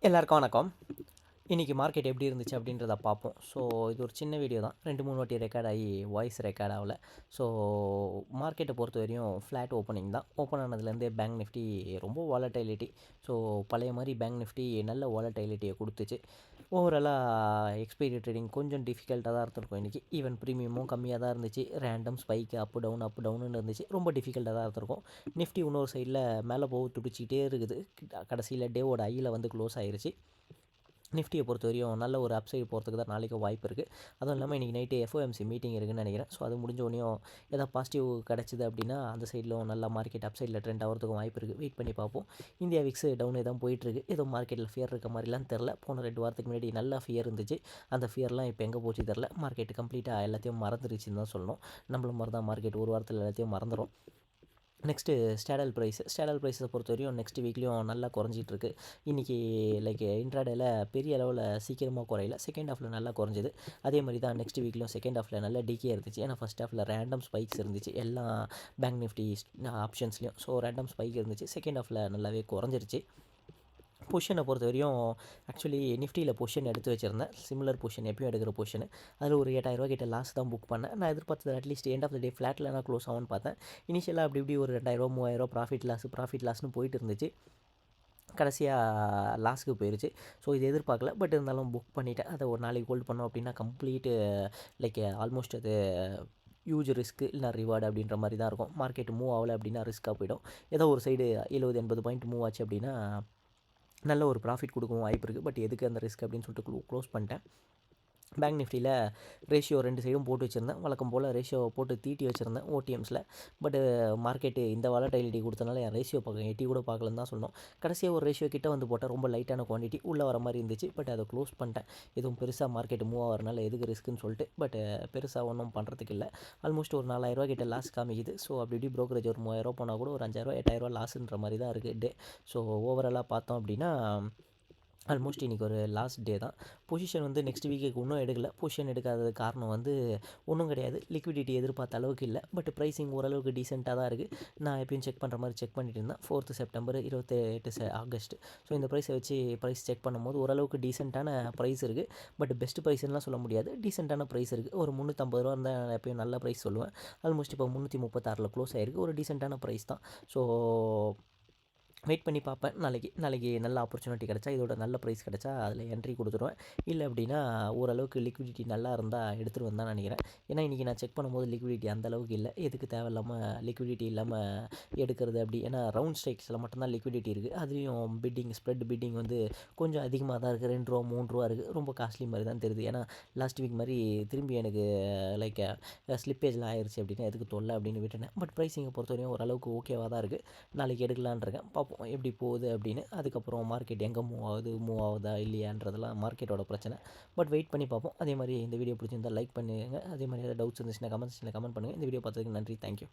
El arconaco. இன்றைக்கி market எப்படி இருந்துச்சு அப்படின்றத பார்ப்போம். ஸோ இது ஒரு சின்ன வீடியோ தான். ரெண்டு மூணு வாட்டி ரெக்கார்ட் ஆகி வாய்ஸ் ரெக்கார்ட் ஆகல. ஸோ மார்க்கெட்டை பொறுத்த வரையும் ஃப்ளாட் ஓப்பனிங் தான். ஓப்பன் ஆனதுலேருந்தே பேங்க் நிஃப்டி ரொம்ப வாலட்டைலிட்டி ஸோ பழைய மாதிரி பேங்க் நிஃப்டி நல்ல வாலட்டைலிட்டியை கொடுத்துச்சு. ஓவராலாக எக்ஸ்பீரியட் ட்ரேடிங் கொஞ்சம் டிஃபிகல்ட்டாக தான் இருந்திருக்கும் இன்றைக்கி ஈவன் ப்ரீமியமும் கம்மியாக தான் இருந்துச்சு. Random spike up down up டவுன்னு இருந்துச்சு. ரொம்ப டிஃபிகல்ட்டாக தான் இருந்திருக்கும். நிஃப்டி இன்னொரு சைடில் மேலே போக துடிச்சிக்கிட்டே இருக்குது. கடைசியில் டேவோட ஐயில் வந்து க்ளோஸ் ஆயிடுச்சு நிஃப்டியை பொறுத்த வரையும் நல்ல ஒரு அப்சைடு போகிறதுக்கு தான் நாளைக்கு வாய்ப்பு இருக்குது அதுவும் இல்லாமல் இன்றைக்கி நைட்டு எஃப்ஓஎம்சி மீட்டிங் இருக்குதுன்னு நினைக்கிறேன். ஸோ அது முடிஞ்ச உடனேயும் எதாவது பாசிட்டிவ் கிடச்சிது அப்படின்னா அந்த சைடிலும் நல்ல மார்க்கெட் அப்சைடில் ட்ரெண்ட் ஆகிறதுக்கும் வாய்ப்பு இருக்குது வெயிட் பண்ணி பார்ப்போம். இந்தியா விக்ஸ் டவுனே தான் போயிட்டுருக்கு ஏதோ மார்க்கெட்டில் ஃபியர் இருக்க மாதிரிலாம் தெரில போன ரெண்டு வாரத்துக்கு முன்னாடி நல்லா ஃபியர் இருந்துச்சு. அந்த ஃபியர்லாம் இப்போ எங்கே போச்சு தெரில மார்க்கெட் கம்ப்ளீட்டாக எல்லாத்தையும் மறந்துருச்சுன்னு தான் சொல்லணும். நம்மளும் மாதிரி தான் மார்க்கெட் ஒரு வாரத்தில் எல்லாத்தையும் மறந்துடும் நெக்ஸ்ட்டு ஸ்டேடல் ப்ரைஸ் ஸ்டேடல் ப்ரைஸை பொறுத்த வரையும் நெக்ஸ்ட் வீக்லேயும் நல்லா குறைஞ்சிட்ருக்கு இன்றைக்கி லைக் இன்ட்ராடேல பெரிய அளவில் சீக்கிரமாக குறையல. செகண்ட் ஹாஃபில் நல்லா குறைஞ்சிது. அதே மாதிரி தான் நெக்ஸ்ட் வீக்லேயும் செகண்ட் ஹாஃபில் நல்லா டிகே இருந்துச்சு. ஏன்னா ஃபஸ்ட் ஹாஃபில் ரேண்டம் ஸ்பைக்ஸ் இருந்துச்சு. எல்லா பேங்க் நிஃப்டி ஆப்ஷன்ஸ்லேயும் ஸோ ரேண்டம் ஸ்பைக் இருந்துச்சு. செகண்ட் ஹாஃபில் நல்லாவே குறைஞ்சிருச்சு. பொஷனை பொறுத்த வரையும் ஆக்சுவலி நிஃப்டியில் பொஷன் எடுத்து வச்சுருந்தேன். சிமிலர் பொஷன் எப்பயும் எடுக்கிற பொஷன் அதில் ஒரு எட்டாயிரரூவா கிட்ட லாஸ் தான் புக் பண்ணேன். நான் எதிர்பார்த்தது at least end of the day ஃப்ளாட்டில் நான் க்ளோஸ் ஆகும்னு பார்த்தேன். இனிஷியலாக அப்படி இப்படி ஒரு ரெண்டாயிரரூவா மூவாயிரரூவா ப்ராஃபிட் லாஸ் ப்ராஃபிட் லாஸ்னு போயிட்டு இருந்துச்சு. கடைசியாக லாஸ்க்கு போயிடுச்சு ஸோ இது எதிர்பார்க்கல. பட் இருந்தாலும் புக் பண்ணிவிட்டேன் அதை ஒரு நாளைக்கு ஹோல்ட் பண்ணோம் அப்படின்னா கம்ப்ளீட்டு லைக் ஆல்மோஸ்ட் அது ஹியூஜ் ரிஸ்க்கு இல்லை ரிவார்டு அப்படின்ற மாதிரி தான் இருக்கும். மார்க்கெட் மூவ் ஆகலை அப்படின்னா ரிஸ்க்காக போயிடும். ஏதோ ஒரு சைடு எழுபது எண்பது பாயிண்ட் மூவ் ஆச்சு அப்படின்னா நல்ல ஒரு ப்ராஃபிட் கொடுக்கவும் வாய்ப்பு இருக்குது பட் எதுக்கு அந்த ரிஸ்க் அப்படின்னு சொல்லிட்டு க்ளோ க்ளோஸ் பண்ணிட்டேன். பேங்க் நிஃப்டியில் ரேஷியோ ரெண்டு சைடும் போட்டு வச்சுருந்தேன். வழக்கம் போல் ரேஷியோ போட்டு தீட்டி வச்சுருந்தேன் ஓடிஎம்ஸில் பட்டு மார்க்கெட்டு இந்த வாலடைலிட்டி கொடுத்தனால என் ரேஷியோ பார்க்க எட்டி கூட பார்க்கலன்னு தான் சொன்னோம். கடைசியாக ஒரு ரேஷியோ கிட்ட வந்து போட்டால் ரொம்ப லைட்டான குவான்டிட்டி உள்ளே வர மாதிரி இருந்துச்சு. பட் அதை க்ளோஸ் பண்ணிட்டேன். எதுவும் பெருசாக மார்க்கெட் மூவ் ஆகிறனால எதுக்கு ரிஸ்க்குன்னு சொல்லிட்டு. பட் பெருசாக ஒன்றும் பண்ணுறதுக்கு இல்லை. ஆல்மோஸ்ட் ஒரு நாலாயிரரூவா கிட்ட லாஸ் காமிக்குது. ஸோ அப்படி இப்படி ப்ரோக்கரேஜ் ஒரு மூவாயிரரூவா போனால் கூட ஒரு அஞ்சாயிரரூவா எட்டாயிரரூவா லாஸ்ன்ற மாதிரி தான் இருக்குது டே ஸோ ஓவராலாக பார்த்தோம் அப்படின்னா ஆல்மோஸ்ட் இன்றைக்கி ஒரு லாஸ்ட் டே தான். பொசிஷன் வந்து நெக்ஸ்ட் வீக்குக்கு இன்னும் எடுக்கலை. பொசிஷன் எடுக்காதது காரணம் வந்து ஒன்றும் கிடையாது. லிக்விடிட்டி எதிர்பார்த்த அளவுக்கு இல்லை. பட் ப்ரைஸிங் ஓரளவுக்கு டீசெண்டாக தான் இருக்குது நான் எப்பயும் செக் பண்ணுற மாதிரி செக் பண்ணிட்டு இருந்தேன். ஃபோர்த்து செப்டம்பர் இருபத்தி எட்டு செ ஆகஸ்ட் ஸோ இந்த ப்ரைஸை வச்சு ப்ரைஸ் செக் பண்ணும்போது ஓரளவுக்கு டீசெண்டான ப்ரைஸ் இருக்குது பட் பெஸ்ட் ப்ரைஸ்லாம் சொல்ல முடியாது. டீசெண்டான ப்ரைஸ் இருக்குது ஒரு முந்நூற்றம்பது ரூபா இருந்தால் எப்பயும் நல்ல ப்ரைஸ் சொல்லுவேன். ஆல்மோஸ்ட் இப்போ முந்நூற்றி முப்பத்தாறில் க்ளோஸ் ஆகிருக்கு ஒரு டீசெண்டான ப்ரைஸ் தான். ஸோ வெயிட் பண்ணி பார்ப்பேன். நாளைக்கு நாளைக்கு நல்ல ஆப்பர்ச்சுனிட்டி கிடச்சா இதோட நல்ல ப்ரைஸ் கிடச்சா அதில் என்ட்ரி கொடுத்துருவேன். இல்லை அப்படின்னா ஓரளவுக்கு லிக்விடிட்டி நல்லா இருந்தால் எடுத்துகிட்டு வந்தால் நினைக்கிறேன். ஏன்னா இன்றைக்கி நான் செக் பண்ணும்போது லிக்விடிட்டி அந்த அளவுக்கு இல்லை. எதுக்கு தேவையில்லாமல் லிக்விடிட்டி இல்லாமல் எடுக்கிறது அப்படி? ஏன்னா ரவுண்ட் ஸ்ட்ரைக்ஸில் மட்டும்தான் லிக்விடிட்டி இருக்குது அதுலேயும் பிட்டிங் ஸ்ப்ரெட் பிட்டிங் வந்து கொஞ்சம் அதிகமாக தான் இருக்குது ரெண்டு ரூபா மூணு ரூபா இருக்குது ரொம்ப காஸ்ட்லி மாதிரி தான் தெரியுது. ஏன்னா லாஸ்ட் வீக் மாதிரி திரும்பி எனக்கு லைக் ஸ்லிப்பேஜில் ஆயிடுச்சு அப்படின்னா எதுக்கு தொல்லை அப்படின்னு விட்டுனேன் பட் ப்ரைஸிங்கை பொறுத்தவரையும் ஓரளவுக்கு ஓகேவாக தான் இருக்குது நாளைக்கு எடுக்கலான் இருக்கேன். பார்ப்போம். எப்படி போகுது அப்படின்னு அதுக்கப்புறம் மார்க்கெட் எங்கே மூவ் ஆகுது மூவ் ஆகுதா இல்லையான்றதெல்லாம் மார்க்கெட்டோட பிரச்சனை. பட் வெயிட் பண்ணி பார்ப்போம். அதே மாதிரி இந்த வீடியோ பிடிச்சிருந்தால் லைக் பண்ணுங்கள் அதே மாதிரி ஏதாவது டவுட்ஸ் இருந்துச்சுன்னா கமெண்ட் செக்ஷனில் கமெண்ட் பண்ணுங்கள் இந்த வீடியோ பார்த்ததுக்கு நன்றி. தேங்க்யூ